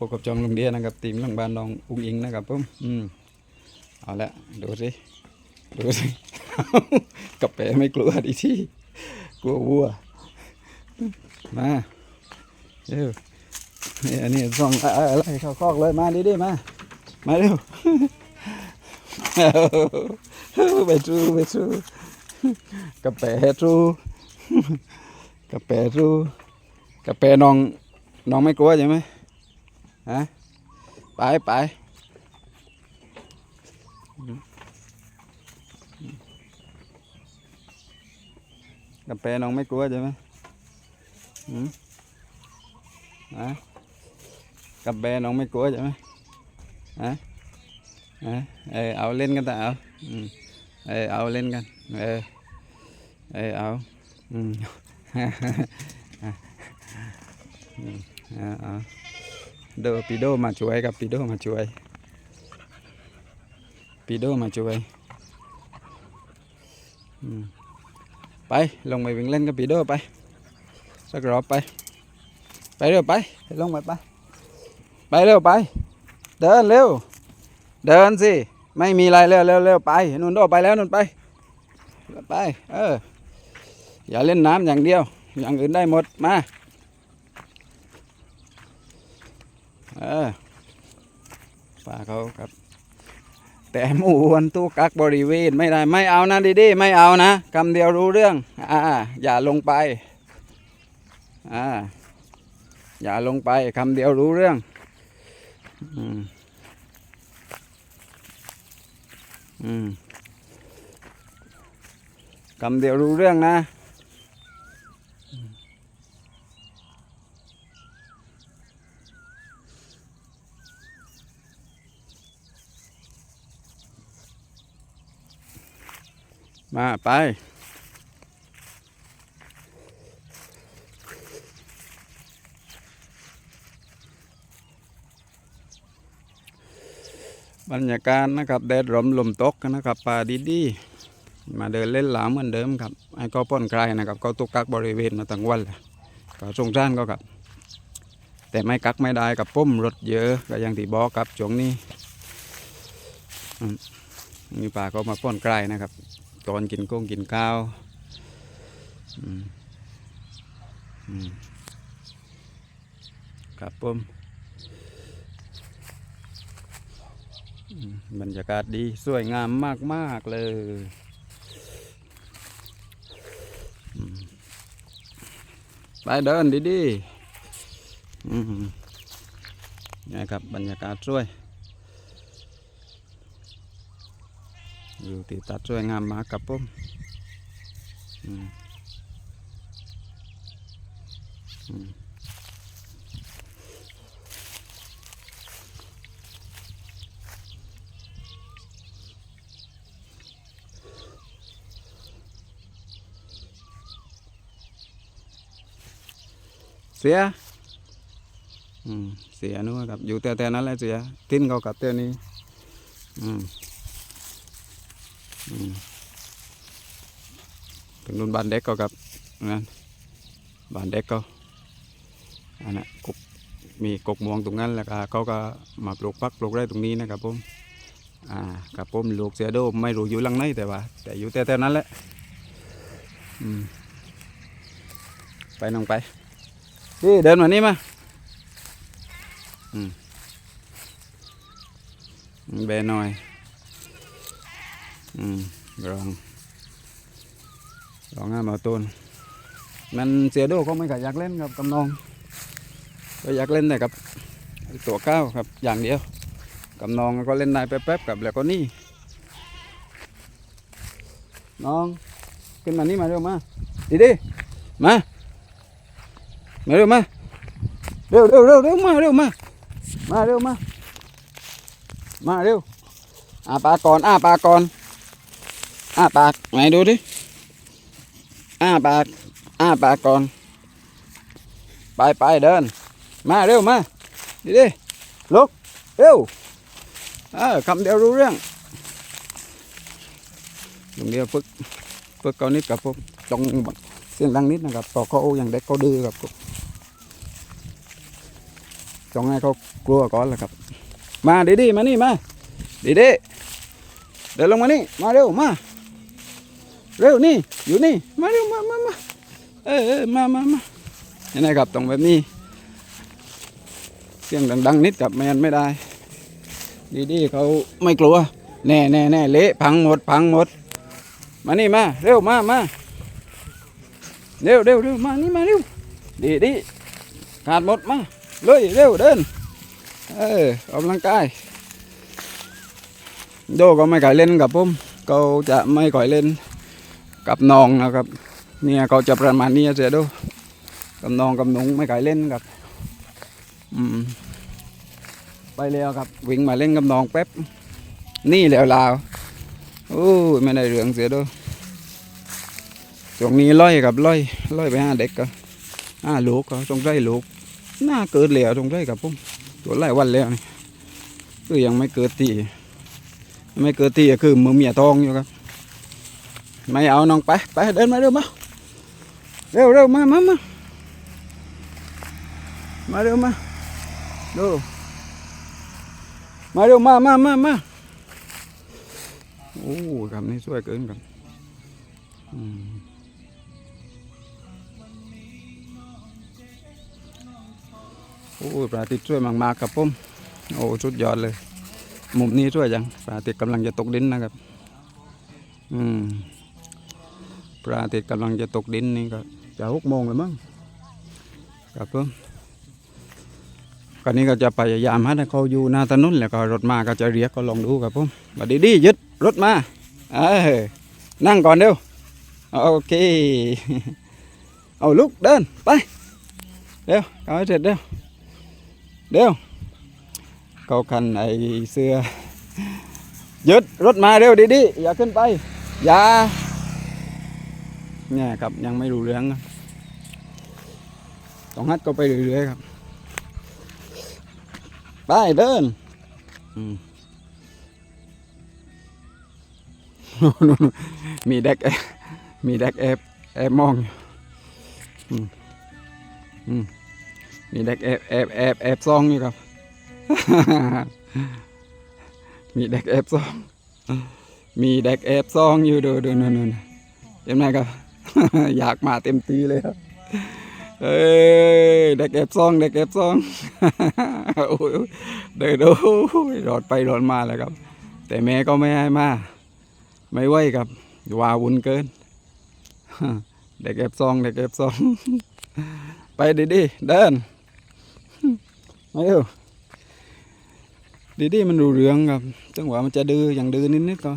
พบกับจอมลุงเดียนะครับทีมโรงพยาบาลน้องอุ้งอิงนะครับผมอืมเอาละดูสิดูสิกระแปไม่กลัวดิที่กลัววัวมาเร็วนี่อันนี้ส่องอะไรเข้าคอกเลยมาดิดิมามาเร็วไปจูไปจูกระแปจูกระแปจูกระแปน้องน้องไม่กลัวใช่ไหม ฮะไปไปกาแฟน้องไม่กลัวใช่ไหมหืมฮะกาแฟน้องไม่กลัวใช่ไหมฮะฮะเออเอาเล่นกันแต่เอาอืมเออเอาเล่นกัน เออเออเอาอืมอืมเอาเอา เดอปีโดมาช่วยครับปีโดมาช่วยปีโดมาช่วยไปลงไปวิ่งเล่นกับปีโดไปสักรอบไป ไปเร็วไปลงไปไปไปเร็วไป เดินเร็ว เดินสิ ไม่มีอะไรเร็วเร็วเร็วไปนุ่นโดไปแล้วนุ่นไปไป เออ อย่าเล่นน้ำอย่างเดียว อย่างอื่นได้หมดมา เออป้าเขาครับ แต่หมูวันตู้กักบริเวณไม่ได้ไม่เอานะดีดีไม่เอานะคำเดียวรู้เรื่อง อ่า อย่าลงไป อ่า อย่าลงไปคำเดียวรู้เรื่อง อืมอืมคำเดียวรู้เรื่องนะ มาไป บรรยากาศนะครับ แดดร่มลมตกนะครับป่าดีๆ มาเดินเล่นหลามเหมือนเดิมครับให้ก็ป้อนคลายนะครับ ก็ตุกกักบริเวณมาตั้งวันเลยก็สงสารก็ครับ แต่ไม่กักไม่ได้กับปุ้มรถเยอะก็อย่างที่บอกครับช่วงนี้มีป่าก็มาป้อนคลายนะครับ ตอนกินก้งกินข้าวครับผมบรรยากาศดีสวยงามมาก ๆ เลยไปเดินดีๆนี่ครับบรรยากาศสวย อยู่ที่ตัดสวยงามมากครับผมอืมอืมเสียอืม ถึงนู่นบ้านเด็กก็ครับนั่นบ้านเด็กก็อันนั้นกกมีกกม่วงตรงนั้นแล้วก็เขาก็มาปลูกพักปลูกไรตรงนี้นะครับผมอ่ากับผมลูกเสียโดไม่รู้อยู่หลังไหนแต่ว่า แต่อยู่แต่แต่นั้นแหละอืมไปน้องไปพี่เดินมานี่มาอืมเบนหน่อยอืมรอง รองงานมาตูนมันเสียโดก็ไม่อยากเล่นครับกำนอง ก็อยากเล่นแต่กับตัวก้าวครับอย่างเดียวกำนองก็เล่นได้แป๊บๆกับแล้วก็นี่ น้องขึ้นมานี่มาเร็วมาดีดีมามาเร็วมาเร็วเร็วเร็วเร็วมาเร็วมามาเร็วมามาเร็วอาปากก่อนอาปากก่อนอาปากไหนดูดิ อ้าปากอ้าปากก่อน ไปไปเดิน มาเร็วมาดิดิลุกเร็วเออคำเดียวรู้เรื่องลุงเดียวฝึกฝึกเขานิดกับผมตรงเสียงดังนิดนะครับต่อเขาอย่างเด็กเขาดื้อกับต้องให้เขากลัวก่อนแหละครับ มาดีดีมานี่มาดีดีเดินลงมานี่มาเร็วมา เร็วนี่อยู่นี่มาเร็วมามามาเออเออมามามายังไงครับต้องแบบนี้เสียงดังๆนิดกับแมนไม่ได้ ดีดีเขาไม่กลัวแน่แน่แน่เละพังหมดพังหมด มานี่มาเร็วมามาเร็วเร็วเร็วมานี่มาเร็วดีดีขาดหมดมาเลยเร็วเดินเออออกกำลังกายโดก็ไม่ก่อยเล่นกับผมเขาจะไม่ก่อยเล่น กับน้องนะครับ เนี่ยเขาจะประมาณนี้เสียดูกับน้องกับหนุงไม่ก่อยเล่นกับ อืม ไปแล้วครับ วิ่งมาเล่นกับน้องแป๊บ นี่แล้วลาวโอ้ยไม่ได้เรื่องเสียด้วยช่วงนี้ล่อยกับล่อยล่อยไปห้าเด็กก็ห้าลูกก็ตรงไรลูกน่าเกิดแล้วตรงไรกับผมตัวไล่วันแล้วนี่คือยังไม่เกิดทีไม่เกิดทีก็คือมือเมียทองอยู่ครับ ไม่เอาน้องไปไปเดินมาเร็วมาเร็วเร็วมามามามาเร็วมาดูมาเร็วมามามามาโอ้ครับนี่ช่วยเกินครับโอ้ปลาติดช่วยมากๆครับผมโอ้สุดยอดเลย มุมนี้ช่วยจังปลาติดกำลังจะตกดินนะครับ อืม ปลาติดกำลังจะตกดินนี่ก็จะหกโมงเลยมั้งครับผมกันนี้ก็จะพยายามให้เขาอยู่หน้าถนนแล้วก็รถมาก็จะเรียกก็ลองดูครับผมมาดีดีๆยึดรถมาเออนั่งก่อนเร็วโอเค เอาลุกเดินไปเร็วเอาให้เสร็จเร็วเร็วเขาคันไอเสื้อยึดรถมาเร็วดีดีๆอย่าขึ้นไปอย่า เนี่ยครับยังไม่รู้เรื่องครับต้องฮัดก็ไปเรื่อยๆครับไปเดินอืมมีเด็กแอบมีเด็กแอบแอบมองอยู่อืมอืมมีเด็กแอบแอบแอบแอบซองอยู่ครับ มีเด็กแอบซอง มีเด็กแอบซองอยู่ดูดูนู่นนู่นเห็นไหมครับ อยากมาเต็มตีเลยครับเอ้ยเด็กแอบซองเด็กแอบซองโอ้ยเดินโอ้ยรอดไปรอดมาแล้วครับ แต่แม่ก็ไม่ให้มา ไม่ไหวครับว่าวุ่นเกินเด็กแอบซองเด็กแอบซอง ไปดีๆเดินมาเร็วดีๆมันรู้เรื่องครับจังหวะมันจะดื้ออย่างดื้อนิดๆก็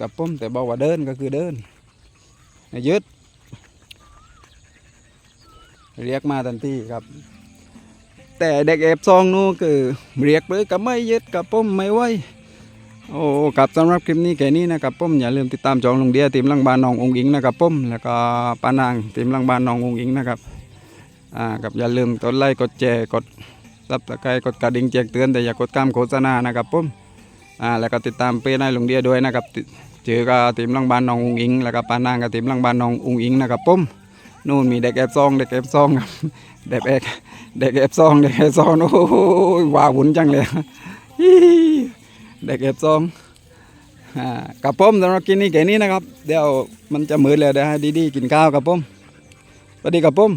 กับป้มแต่บอกว่าเดินก็คือเดินย่ายึด เรียกมาทันทีครับ แต่เด็กแอบซองนู้คือเรียกเลยกับไม่ยึดกับป้มไม่ไหวโอ้ครับสำหรับคลิปนี้แค่นี้นะครับผมอย่าลืมติดตามจองลงเดียทีมลังบานน้ององค์อิงนะครับผมแล้วก็ปานางทีมลังบานน้ององค์อิงนะครับอ่ากับอย่าลืมกดไลค์กดแชร์กดซับสไครต์กดกระดิ่งแจ้งเตือนแต่อย่ากดข้ามโฆษณานะครับผมอ่าแล้วก็ติดตามเพจนายลงเดียด้วยนะครับเจอกับทีมลังบานน้ององค์อิง แล้วก็ปานางกับทีมลังบานน้ององค์อิงนะครับผม นู่นมีเด็กแอบซองเด็กแอบซองครับเด็กแอบเด็กแอบซองเด็กแอบซองโอ้ยว้าวุ่นจังเลยเด็กแอบซองกับผมสำหรับกินนี่แค่นี้นะครับ เดี๋ยวมันจะมืดแล้วเดี๋ยวให้ดีๆกินข้าวกับผมสวัสดีกับผม